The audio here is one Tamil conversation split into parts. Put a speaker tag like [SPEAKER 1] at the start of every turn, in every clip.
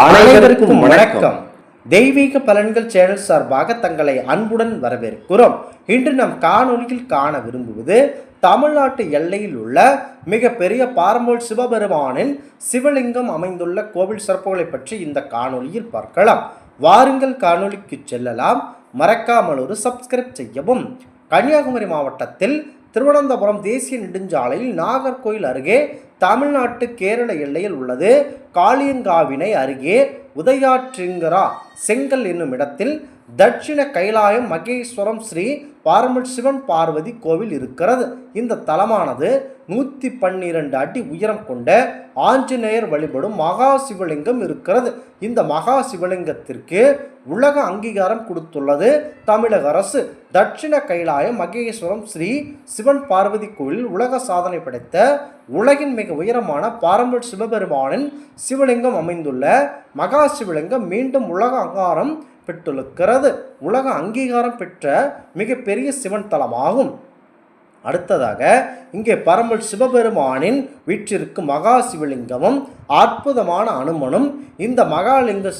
[SPEAKER 1] அனைவருக்கும் வணக்கம். தெய்வீக பலன்கள் சேனல் சார்பாக தங்களை அன்புடன் வரவேற்கிறோம். இன்று நம் காணொளியில் காண விரும்புவது தமிழ்நாட்டு எல்லையில் உள்ள மிகப்பெரிய பாரம்பூர் சிவபெருமானின் சிவலிங்கம் அமைந்துள்ள கோவில் சிறப்புகளை பற்றி இந்த காணொளியில் பார்க்கலாம். வாருங்கள் காணொளிக்கு செல்லலாம். மறக்காமல் ஒரு சப்ஸ்கிரைப் செய்யவும். கன்னியாகுமரி மாவட்டத்தில் திருவனந்தபுரம் தேசிய நெடுஞ்சாலையில் நாகர்கோயில் அருகே தமிழ்நாட்டு கேரள எல்லையில் உள்ளது. காளியங்காவினை அருகே உதயாற்றிங்கரா செங்கல் என்னும் இடத்தில் தட்சிண கைலாயம் மகேஸ்வரம் ஸ்ரீ பாரமல் சிவன் பார்வதி கோவில் இருக்கிறது. இந்த தலமானது நூற்றி பன்னிரண்டு அடி உயரம் கொண்ட ஆஞ்சநேயர் வழிபடும் மகா சிவலிங்கம் இருக்கிறது. இந்த மகா சிவலிங்கத்திற்கு உலக அங்கீகாரம் கொடுத்துள்ளது தமிழக அரசு. தட்சிண கைலாயம் மகேஸ்வரம் ஸ்ரீ சிவன் பார்வதி கோயில் உலக சாதனை படைத்த உலகின் மிக உயரமான பாரம்பரிய சிவபெருமானின் சிவலிங்கம் அமைந்துள்ள மகா சிவலிங்கம் மீண்டும் உலக அங்காரம் பெற்றுள்ளது. உலக அங்கீகாரம் பெற்ற மிகப்பெரிய சிவன் தலமாகும். அடுத்ததாக இங்கே பரம்பல் சிவபெருமானின் வீற்றிருக்கும் மகா சிவலிங்கமும் அற்புதமான அனுமனும் இந்த மகாலிங்க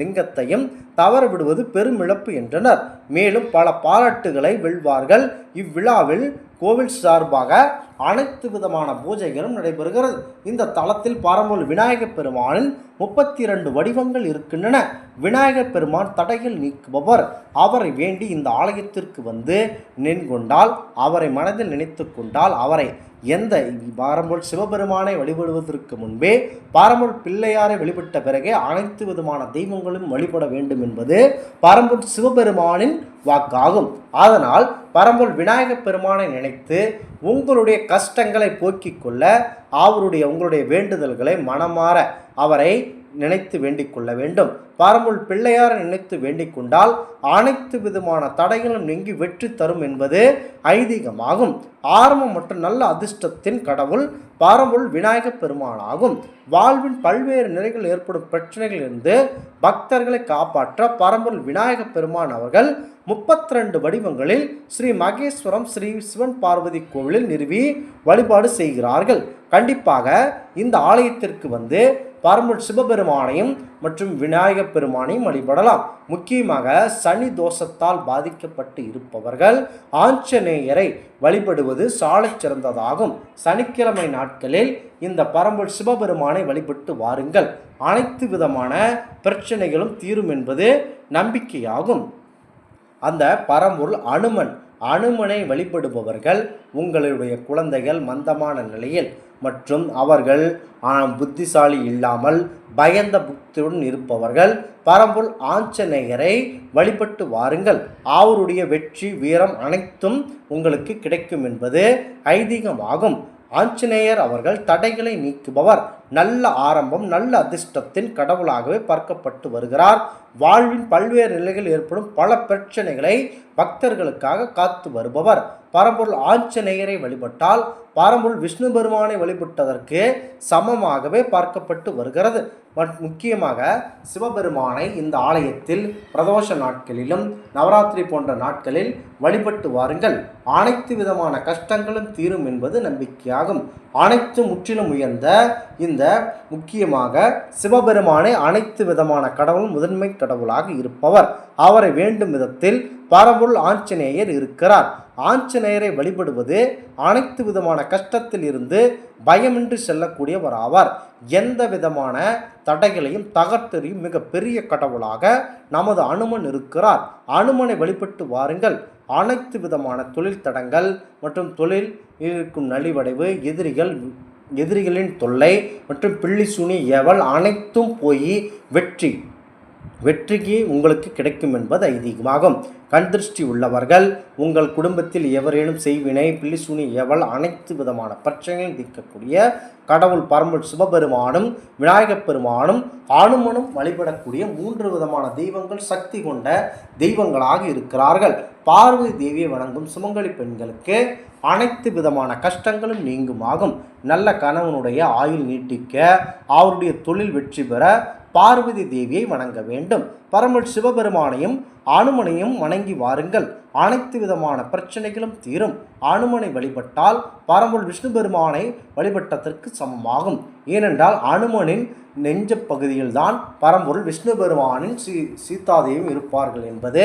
[SPEAKER 1] லிங்கத்தையும் தவற விடுவது பெருமிழப்பு என்றனர். மேலும் பல பாராட்டுகளை வெல்வார்கள். இவ்விழாவில் கோவில் சார்பாக அனைத்து விதமான பூஜைகளும் நடைபெறுகிறது. இந்த தளத்தில் பாரம்பரிய விநாயகப் பெருமானின் முப்பத்தி இரண்டு வடிவங்கள் இருக்கின்றன. விநாயகப் பெருமான் தடைகள் நீக்குபவர். அவரை வேண்டி இந்த ஆலயத்திற்கு வந்து நின்கொண்டால் அவரை மனதில் நினைத்து கொண்டால் அவரை எந்த பாரம்பல் சிவபெருமானை வழிபடுவதற்கு முன்பே பாரம்பல் பிள்ளையாரை வழிபட்ட பிறகே அனைத்து விதமான தெய்வங்களும் வழிபட வேண்டும் என்பது பரம்பல் சிவபெருமானின் வாக்காகும். அதனால் பரம்பல் விநாயகப் பெருமானை நினைத்து உங்களுடைய கஷ்டங்களை போக்கிக் கொள்ள அவருடைய உங்களுடைய வேண்டுதல்களை மனமாற அவரை நினைத்து வேண்டிக் கொள்ள வேண்டும். பாரம்புல் பிள்ளையாரை நினைத்து வேண்டிக் கொண்டால் அனைத்து விதமான தடைகளும் நீங்கி வெற்றி தரும் என்பது ஐதீகமாகும். ஆரம்பம் மற்றும் நல்ல அதிர்ஷ்டத்தின் கடவுள் பாரம்புல் விநாயகப் பெருமானாகும். வாழ்வின் பல்வேறு நிலைகள் ஏற்படும் பிரச்சனைகளிலிருந்து பக்தர்களை காப்பாற்ற பரம்புல் விநாயகப் பெருமான் அவர்கள் முப்பத்தி ரெண்டு வடிவங்களில் ஸ்ரீ மகேஸ்வரம் ஸ்ரீ சிவன் பார்வதி கோவிலில் நிறுவி வழிபாடு செய்கிறார்கள். கண்டிப்பாக இந்த ஆலயத்திற்கு வந்து பரம்பல் சிவபெருமானையும் மற்றும் விநாயகப் பெருமானையும் வழிபடலாம். முக்கியமாக சனி தோஷத்தால் பாதிக்கப்பட்டு இருப்பவர்கள் ஆஞ்சநேயரை வழிபடுவது சாலச் சிறந்ததாகும். சனிக்கிழமை நாட்களில் இந்த பரம்பல் சிவபெருமானை வழிபட்டு வாருங்கள். அனைத்து விதமான பிரச்சனைகளும் தீரும் என்பது நம்பிக்கையாகும். அந்த பரம்பொருள் அனுமன். அனுமனை வழிபடுபவர்கள் உங்களுடைய குழந்தைகள் மந்தமான நிலையில் மற்றும் அவர்கள் ஆனால் புத்திசாலி இல்லாமல் பயந்த புத்தியுடன் இருப்பவர்கள் பரம்பொருள் ஆஞ்சநேயரை வழிபட்டு வாருங்கள். அவருடைய வெற்றி வீரம் அனைத்தும் உங்களுக்கு கிடைக்கும் என்பது ஐதீகமாகும். ஆஞ்சநேயர் அவர்கள் தடைகளை நீக்குபவர். நல்ல ஆரம்பம் நல்ல அதிர்ஷ்டத்தின் கடவுளாகவே பார்க்கப்பட்டு வருகிறார். வாழ்வின் பல்வேறு நிலைகள் ஏற்படும் பல பிரச்சனைகளை பக்தர்களுக்காக காத்து வருபவர். பரம்பொருள் ஆஞ்சநேயரை வழிபட்டால் பரம்பொருள் விஷ்ணு பெருமானை வழிபட்டதற்கு சமமாகவே பார்க்கப்பட்டு வருகிறது. முக்கியமாக சிவபெருமானை இந்த ஆலயத்தில் பிரதோஷ நாட்களிலும் நவராத்திரி போன்ற நாட்களில் வழிபட்டு வாருங்கள். அனைத்து விதமான கஷ்டங்களும் தீரும் என்பது நம்பிக்கையாகும். அனைத்து முற்றிலும் உயர்ந்த இந்த முக்கியமாக சிவபெருமானை அனைத்து விதமான கடவுளும் முதன்மை கடவுளாக இருப்பவர். அவரை வேண்டும் விதத்தில் பரம்பொருள் ஆஞ்சநேயர் இருக்கிறார். ஆஞ்சநேயரை வழிபடுவது அனைத்து விதமான கஷ்டத்தில் இருந்து பயமின்றி செல்லக்கூடியவர் ஆவார். எந்த விதமான தடைகளையும் தகர்த்தெறியும் மிக பெரிய கடவுளாக நமது அனுமன் இருக்கிறார். அனுமனை வழிபட்டு வாருங்கள். அனைத்து விதமான தொழில் தடங்கள் மற்றும் தொழில் இருக்கும் நலிவடைவு எதிரிகள் எதிரிகளின் தொல்லை மற்றும் பிள்ளி சுனி ஏவல் அனைத்தும் போய் வெற்றி. வெற்றிக்கு உங்களுக்கு கிடைக்கும் என்பது ஐதீகமாகும். கண் திருஷ்டி உள்ளவர்கள் உங்கள் குடும்பத்தில் எவரேனும் செய்வினை பில்லிசூனி எவள் அனைத்து விதமான பிரச்சனைகளையும் தீர்க்கக்கூடிய கடவுள் பரம்பல் சிவபெருமானும் விநாயகப் பெருமானும் ஆணுமனும் வழிபடக்கூடிய மூன்று விதமான தெய்வங்கள் சக்தி கொண்ட தெய்வங்களாக இருக்கிறார்கள். பார்வதி தேவியை வணங்கும் சுமங்கலி பெண்களுக்கு அனைத்து விதமான கஷ்டங்களும் நீங்குமாகும். நல்ல கணவனுடைய ஆயுள் நீட்டிக்க அவருடைய தொழில் வெற்றி பெற பார்வதி தேவியை வணங்க வேண்டும். பரமல் சிவபெருமானையும் அனுமனையும் வணங்கி வாருங்கள். அனைத்து விதமான பிரச்சனைகளும் தீரும். அனுமனை வழிபட்டால் பரம்பொருள் விஷ்ணு பெருமானை வழிபட்டதற்கு சமமாகும். ஏனென்றால் அனுமனின் நெஞ்ச பகுதியில்தான் பரம்பொருள் விஷ்ணு பெருமானின் சீ சீதாதேவியும் இருப்பார்கள் என்பது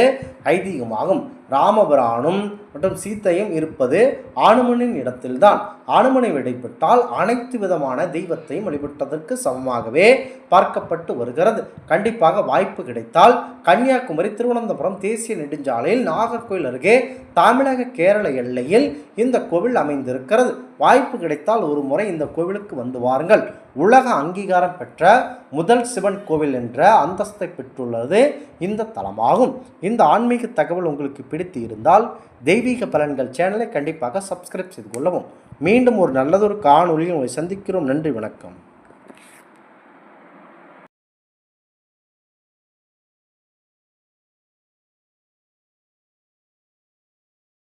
[SPEAKER 1] ஐதீகமாகும். ராமபிரானும் மற்றும் சீத்தையும் இருப்பது ஆணுமனின் இடத்தில்தான். ஆணுமனை வழிபட்டால் அனைத்து விதமான தெய்வத்தையும் வழிபட்டதற்கு சமமாகவே பார்க்கப்பட்டு வருகிறது. கண்டிப்பாக வாய்ப்பு கிடைத்தால் கன்னியாகுமரி திருவனந்தபுரம் தேசிய நெடுஞ்சாலையில் நாகர்கோவில் அருகே தமிழக கேரள எல்லையில் இந்த கோவில் அமைந்திருக்கிறது. வாய்ப்பு கிடைத்தால் ஒரு முறை இந்த கோவிலுக்கு வந்து வாருங்கள். உலக அங்கீகாரம் பெற்ற முதல் சிவன் கோவில் என்ற அந்தஸ்தை பெற்றுள்ளது இந்த தலமாகும். இந்த ஆன்மீக தகவல் உங்களுக்கு பிடித்து இருந்தால் தெய்வீக பலன்கள் சேனலை கண்டிப்பாக சப்ஸ்கிரைப் செய்து கொள்ளவும். மீண்டும் ஒரு நல்லதொரு காணொலியை உங்களை சந்திக்கிறோம். நன்றி வணக்கம்.